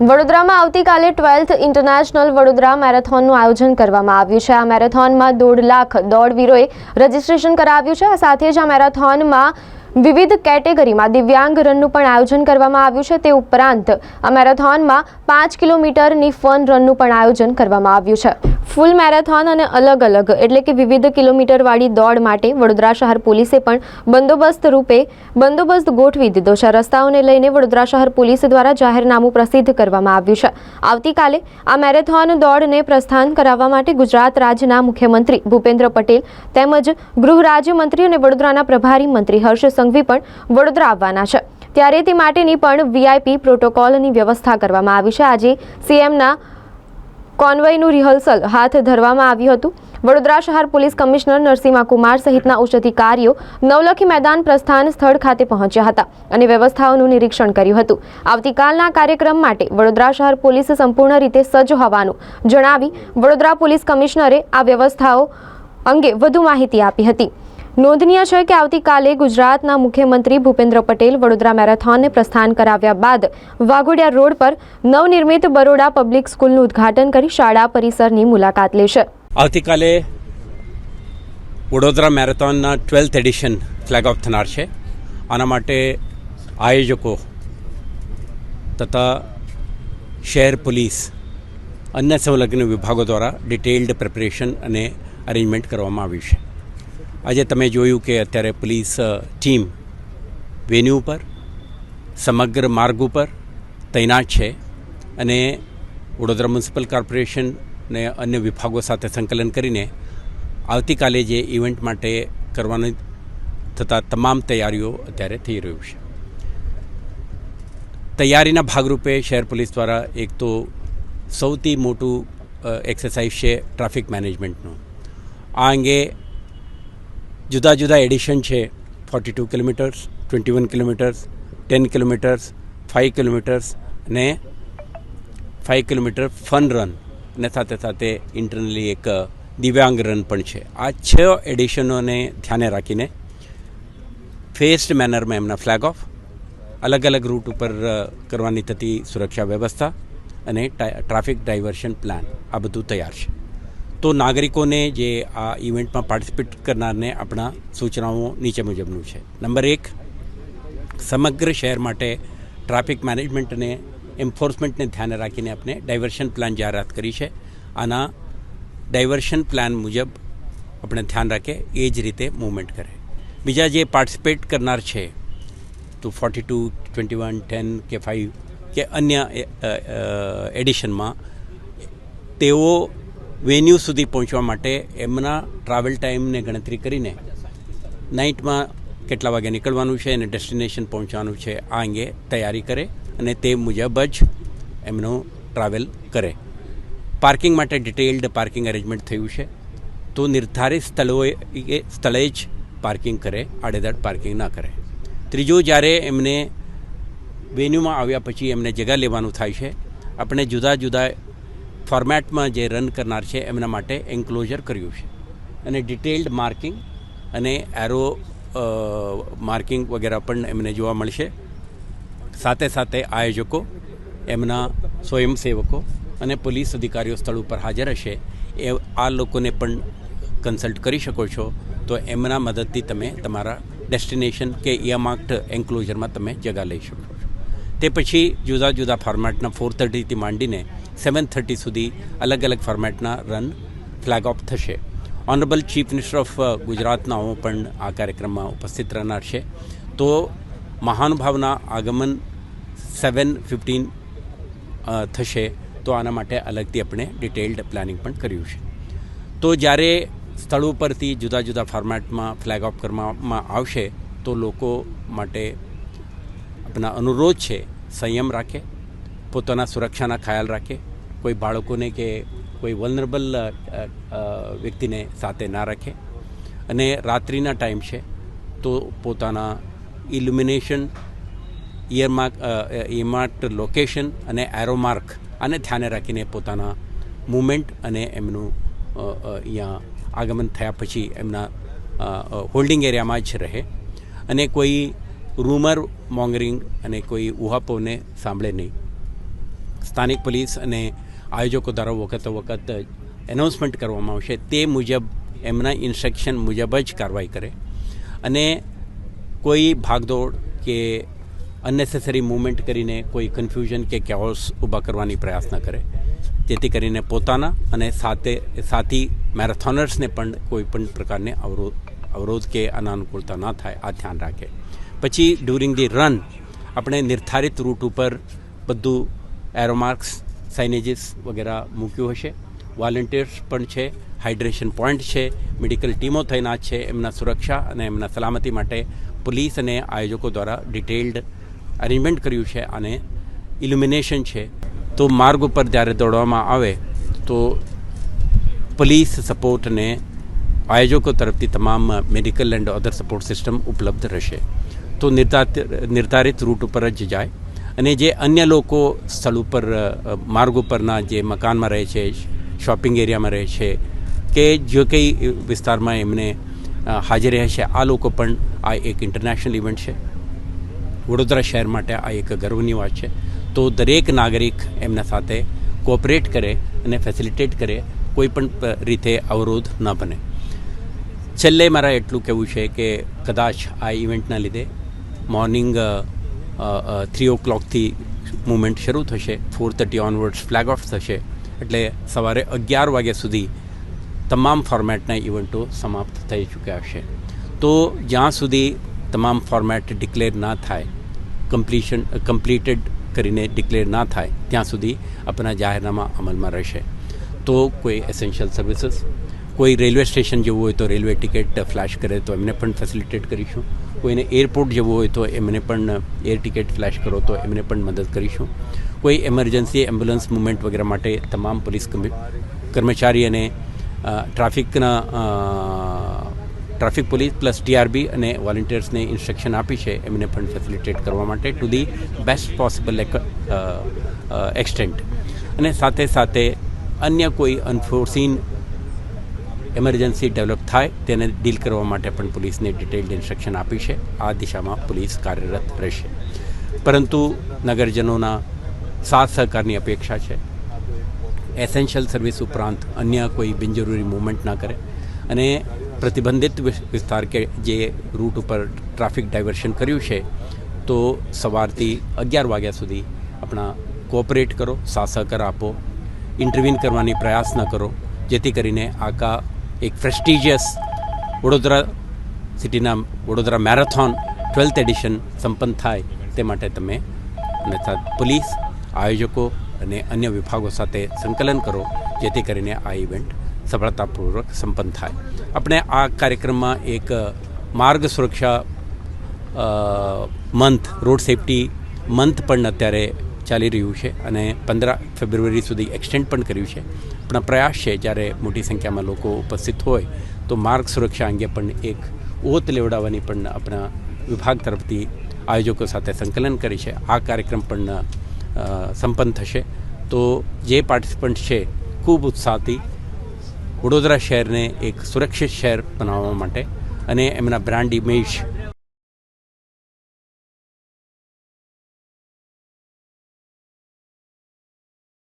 વડોદરામાં આવતીકાલે twelfth international Vadodara મેરેથોનનું આયોજન કરવામાં આવ્યું છે. આ મેરેથોનમાં દોઢ લાખ દોડવીરોએ રજીસ્ટ્રેશન કરાવ્યું છે. આ સાથે જ આ મેરેથોનમાં વિવિધ કેટેગરીમાં દિવ્યાંગ રનનું પણ આયોજન કરવામાં આવ્યું છે. તે ઉપરાંત આ મેરેથોનમાં પાંચ કિલોમીટરની ફન રનનું પણ આયોજન કરવામાં આવ્યું છે. ફૂલ મેરેથોન અને અલગ અલગ, એટલે કે વિવિધ કિલોમીટરવાળી દોડ માટે વડોદરા શહેર પોલીસે પણ બંદોબસ્ત રૂપે બંદોબસ્ત ગોઠવી દીધો છે. રસ્તાઓને લઈને વડોદરા શહેર પોલીસ દ્વારા જાહેરનામું પ્રસિદ્ધ કરવામાં આવ્યું છે. આવતીકાલે આ મેરેથોન દોડને પ્રસ્થાન કરાવવા માટે ગુજરાત રાજ્યના મુખ્યમંત્રી ભૂપેન્દ્ર પટેલ તેમજ ગૃહ રાજ્યમંત્રી અને વડોદરાના પ્રભારી મંત્રી હર્ષ સંઘવી પણ વડોદરા આવવાના છે. ત્યારે તે માટેની પણ વીઆઈપી પ્રોટોકોલની વ્યવસ્થા કરવામાં આવી છે. આજે સીએમના કોન્વયનું રિહર્સલ હાથ ધરવામાં આવ્યું હતું. વડોદરા શહેર પોલીસ કમિશનર નરસિંહા કુમાર સહિતના ઉચ્ચ અધિકારીઓ નવલખી મેદાન પ્રસ્થાન સ્થળ ખાતે પહોંચ્યા હતા અને વ્યવસ્થાઓનું નિરીક્ષણ કર્યું હતું. આવતીકાલના કાર્યક્રમ માટે વડોદરા શહેર પોલીસ સંપૂર્ણ રીતે સજ્જ હોવાનું જણાવી વડોદરા પોલીસ કમિશનરે આ વ્યવસ્થાઓ અંગે વધુ માહિતી આપી હતી. નોંધનીય છે કે આવતીકાલે ગુજરાતના મુખ્યમંત્રી ભૂપેન્દ્ર પટેલ વડોદરા મેરેથોનને પ્રસ્થાન કરાવ્યા બાદ વાઘોડિયા રોડ પર નવનિર્મિત બરોડા પબ્લિક સ્કૂલનું ઉદ્ઘાટન કરી શાળા પરિસરની મુલાકાત લેશે. આવતીકાલે વડોદરા મેરેથોનના ટ્વેલ્થ એડિશન ફ્લેગ ઓફ થનાર છે. આના માટે આયોજકો તથા શહેર પોલીસ, અન્ય સંલગ્ન વિભાગો દ્વારા ડિટેલ્ડ પ્રિપરેશન અને અરેન્જમેન્ટ કરવામાં આવ્યું છે. આજે તમે જોયું કે અત્યારે પોલીસ ટીમ વેન્યુ ઉપર, સમગ્ર માર્ગ ઉપર તૈનાત છે અને વડોદરા મ્યુનિસિપલ કોર્પોરેશન ને અન્ય વિભાગો સાથે સંકલન કરીને આવતીકાલે જે ઇવેન્ટ માટે કરવાની થતા તમામ તૈયારીઓ અત્યારે થઈ રહ્યું છે. તૈયારીના ભાગરૂપે શહેર પોલીસ દ્વારા એક તો સૌથી મોટું એક્સરસાઇઝ છે ટ્રાફિક મેનેજમેન્ટનું. આ અંગે જુદા જુદા એડિશન છે. Forty two kilometres twenty one kilometres ten kilometres five kilometres અને ફાઇવ કિલોમીટર ફન રન અને સાથે સાથે ઇન્ટરનલી એક દિવ્યાંગ રન પણ છે. આ છ એડિશનોને ધ્યાને રાખીને ફેસ્ડ મેનરમાં એમના ફ્લેગ ઓફ અલગ અલગ રૂટ ઉપર કરવાની થતી સુરક્ષા વ્યવસ્થા અને ટ્રાફિક ડાયવર્શન પ્લાન આ બધું તૈયાર છે. તો નાગરિકોને જે આ ઇવેન્ટમાં પાર્ટિસિપેટ કરનારને આપણા સૂચનાઓ નીચે મુજબનું છે. નંબર એક, સમગ્ર શહેર માટે ટ્રાફિક મેનેજમેન્ટ અને એન્ફોર્સમેન્ટને ધ્યાને રાખીને આપણે ડાયવર્શન પ્લાન જાહેરાત કરી છે. આના ડાયવર્શન પ્લાન મુજબ આપણે ધ્યાન રાખે, એ જ રીતે મૂવમેન્ટ કરે. બીજા જે પાર્ટિસિપેટ કરનાર છે, તો forty two twenty one ten કે ફાઇવ કે અન્ય એડિશનમાં તેઓ વેન્યુ સુધી પહોંચવા માટે એમના ટ્રાવેલ ટાઈમને ગણતરી કરીને નાઇટમાં કેટલા વાગે નીકળવાનું છે અને ડેસ્ટિનેશન પહોંચવાનું છે આ અંગે તૈયારી કરે અને તે મુજબ જ એમનું ટ્રાવેલ કરે. પાર્કિંગ માટે ડિટેલ્ડ પાર્કિંગ અરેન્જમેન્ટ થયું છે. તો નિર્ધારિત સ્થળોએ સ્થળે જ પાર્કિંગ કરે, આડેધડ પાર્કિંગ ના કરે. ત્રીજું, જ્યારે એમને વેન્યુમાં આવ્યા પછી એમને જગા લેવાનું થાય છે, આપણે જુદા જુદા ફોર્મેટમાં જે રન કરનાર છે એમના માટે એન્ક્લોઝર કર્યું છે. અને ડિટેલ્ડ માર્કિંગ અને એરો માર્કિંગ વગેરે પણ એમને જોવા મળશે. સાથે સાથે આયોજકો, એમના સ્વયંસેવકો અને પોલીસ અધિકારીઓ સ્થળ ઉપર હાજર હશે. એ, આ લોકોને પણ કન્સલ્ટ કરી શકો છો. તો એમના મદદથી તમે તમારા ડેસ્ટિનેશન કે ઇયામાર્ક્ડ એન્ક્લોઝરમાં તમે જગા લઈ શકો છો. તે પછી જુદા જુદા ફોર્મેટના ફોર થર્ટીથી માંડીને સેવન થર્ટી સુધી અલગ અલગ ફોર્મેટના રન ફ્લેગ ઓફ થશે. ઓનરેબલ ચીફ મિનિસ્ટર ઓફ ગુજરાતના હું પણ આ કાર્યક્રમમાં ઉપસ્થિત રહેનાર છે. તો મહાનુભાવના આગમન સેવન ફિફ્ટીન થશે, તો આના માટે અલગથી આપણે ડિટેલ્ડ પ્લાનિંગ પણ કર્યું છે. તો જ્યારે સ્થળ ઉપરથી જુદા જુદા ફોર્મેટમાં ફ્લેગ ઓફ કરવામાં આવશે, તો લોકો માટે આપણા અનુરોધ છે, સંયમ રાખે, પોતાના સુરક્ષાના ખ્યાલ રાખે કોઈ બાળકોને કે કોઈ વલનરેબલ વ્યક્તિને સાથે ના રાખે. અને રાત્રિના ટાઈમ છે તો પોતાના ઇલ્યુમિનેશન ઇયરમાર્ક ઇમાર્ટ લોકેશન અને એરોમાર્ક આને ધ્યાને રાખીને પોતાના મુમેન્ટ અને એમનું અહીંયા આગમન થયા પછી એમના હોલ્ડિંગ એરિયામાં જ રહે. અને કોઈ રૂમર મોંગરિંગ અને કોઈ ઉહાપોને સાંભળે નહીં. સ્થાનિક પોલીસ અને આયોજકો દ્વારા વખતો વખત એનાઉન્સમેન્ટ કરવામાં આવશે. તે મુજબ એમના ઇન્સ્ટ્રક્શન મુજબ જ કાર્યવાહી કરે. અને કોઈ ભાગદોડ કે અનનેસેસરી મૂવમેન્ટ કરીને કોઈ કન્ફ્યુઝન કે કેઓસ ઊભા કરવાની પ્રયાસ ન કરે. જેથી કરીને પોતાના અને સાથે, સાથી મેરેથોનર્સને પણ કોઈ પણ પ્રકારને અવરોધ અવરોધ કે અનાનુકૂળતા ન થાય. આ ધ્યાન રાખે. પછી ડ્યુરિંગ ધી રન આપણે નિર્ધારિત રૂટ ઉપર બધું એરોમાર્ક્સ સાઇનેજીસ વગેરે મૂક્યું હશે. વોલેન્ટિયર્સ પણ છે હાઇડ્રેશન પોઈન્ટ છે મેડિકલ ટીમો તૈનાત છે, એમના સુરક્ષા અને એમના સલામતી માટે પોલીસ અને આયોજકો દ્વારા ડિટેલ્ડ અરેન્જમેન્ટ કર્યું છે અને ઇલ્યુમિનેશન છે. તો માર્ગ ઉપર જ્યારે દોડવામાં આવે, તો પોલીસ સપોર્ટ અને આયોજકો તરફથી તમામ medical and other support system ઉપલબ્ધ રહેશે. તો નિર્ધારિત રૂટ ઉપર જ જાય. અને જે અન્ય લોકો સ્થળ ઉપર માર્ગ ઉપરના જે મકાનમાં રહે છે, શોપિંગ એરિયામાં રહે છે, કે જે કંઈ વિસ્તારમાં એમને હાજર રહે છે, આ લોકો પણ આ એક ઇન્ટરનેશનલ ઇવેન્ટ છે. વડોદરા શહેર માટે આ એક ગર્વની વાત છે. તો દરેક નાગરિક એમના સાથે કોઓપરેટ કરે અને ફેસિલિટેટ કરે, કોઈ પણ રીતે અવરોધ ન બને. છેલ્લે મારા એટલું કહેવું છે કે કદાચ આ ઇવેન્ટના લીધે મોર્નિંગ થ્રી ઓ ક્લોકથી મુમેન્ટ શરૂ થશે. Four thirty onwards flag off થશે. એટલે સવારે અગિયાર વાગ્યા સુધી તમામ ફોર્મેટના ઇવેન્ટો સમાપ્ત થઈ ચૂક્યા હશે. તો જ્યાં સુધી તમામ ફોર્મેટ ડિક્લેર ના થાય કમ્પ્લીશન કમ્પ્લીટેડ કરીને ડિક્લેર ના થાય, ત્યાં સુધી આપણા જાહેરનામા અમલમાં રહેશે. તો કોઈ એસેન્શિયલ સર્વિસીસ કોઈ રેલવે સ્ટેશન જવું હોય તો રેલવે ટિકિટ ફ્લેશ કરે તો એમને પણ ફેસિલિટેટ કરીશું. કોઈને એરપોર્ટ જવું હોય તો એમને પણ એર ટિકિટ ફ્લેશ કરો તો એમને પણ મદદ કરીશું. કોઈ એમરજન્સી એમ્બ્યુલન્સ મુવમેન્ટ વગેરે માટે તમામ પોલીસ કર્મચારી અને ટ્રાફિકના ટ્રાફિક પોલીસ પ્લસ ટીઆરબી અને વોલન્ટિયર્સને ઇન્સ્ટ્રક્શન આપી છે એમને પણ ફેસિલિટેટ કરવા માટે to the best possible extent અને સાથે સાથે અન્ય કોઈ અનફોર્સીન એમરજન્સી ડેવલપ થાય, તેને ડીલ કરવા માટે પણ પોલીસને ડિટેલ્ડ ઇન્સ્ટ્રક્શન આપી છે. આ દિશામાં પોલીસ કાર્યરત રહેશે. પરંતુ નગરજનોના સાથ સહકારની અપેક્ષા છે. એસેન્શિયલ સર્વિસ ઉપરાંત અન્ય કોઈ બિનજરૂરી મૂવમેન્ટ ના કરે અને પ્રતિબંધિત વિસ્તાર કે જે રૂટ ઉપર ટ્રાફિક ડાયવર્શન કર્યું છે, તો સવારથી અગિયાર વાગ્યા સુધી આપણા કોઓપરેટ કરો, સાથ સહકાર આપો ઇન્ટરવ્યૂન કરવાની પ્રયાસ ન કરો, જેથી કરીને આખા એક પ્રેસ્ટિજિયસ વડોદરા સિટીના વડોદરા મેરેથોન ટ્વેલ્થ એડિશન સંપન્ન થાય તે માટે તમે અને પોલીસ, આયોજકો અને અન્ય વિભાગો સાથે સંકલન કરો, જેથી કરીને આ ઇવેન્ટ સફળતાપૂર્વક સંપન્ન થાય. આપણે આ કાર્યક્રમમાં એક માર્ગ સુરક્ષા મંથ, રોડ સેફટી મંથ પણ અત્યારે ચાલી રહ્યું છે અને પંદર ફેબ્રુઆરી સુધી એક્સટેન્ડ પણ કર્યું છે. પણ પ્રયાસ છે, જ્યારે મોટી સંખ્યામાં લોકો ઉપસ્થિત હોય, તો માર્ગ સુરક્ષા અંગે પણ એક ઓત લેવડાવવાની પણ આપણા વિભાગ તરફથી આયોજકો સાથે સંકલન કરી છે. આ કાર્યક્રમ પણ સંપન્ન થશે. તો જે પાર્ટિસિપન્ટ છે, ખૂબ ઉત્સાહથી વડોદરા શહેરને એક સુરક્ષિત શહેર બનાવવા માટે અને એમના બ્રાન્ડ ઇમેજ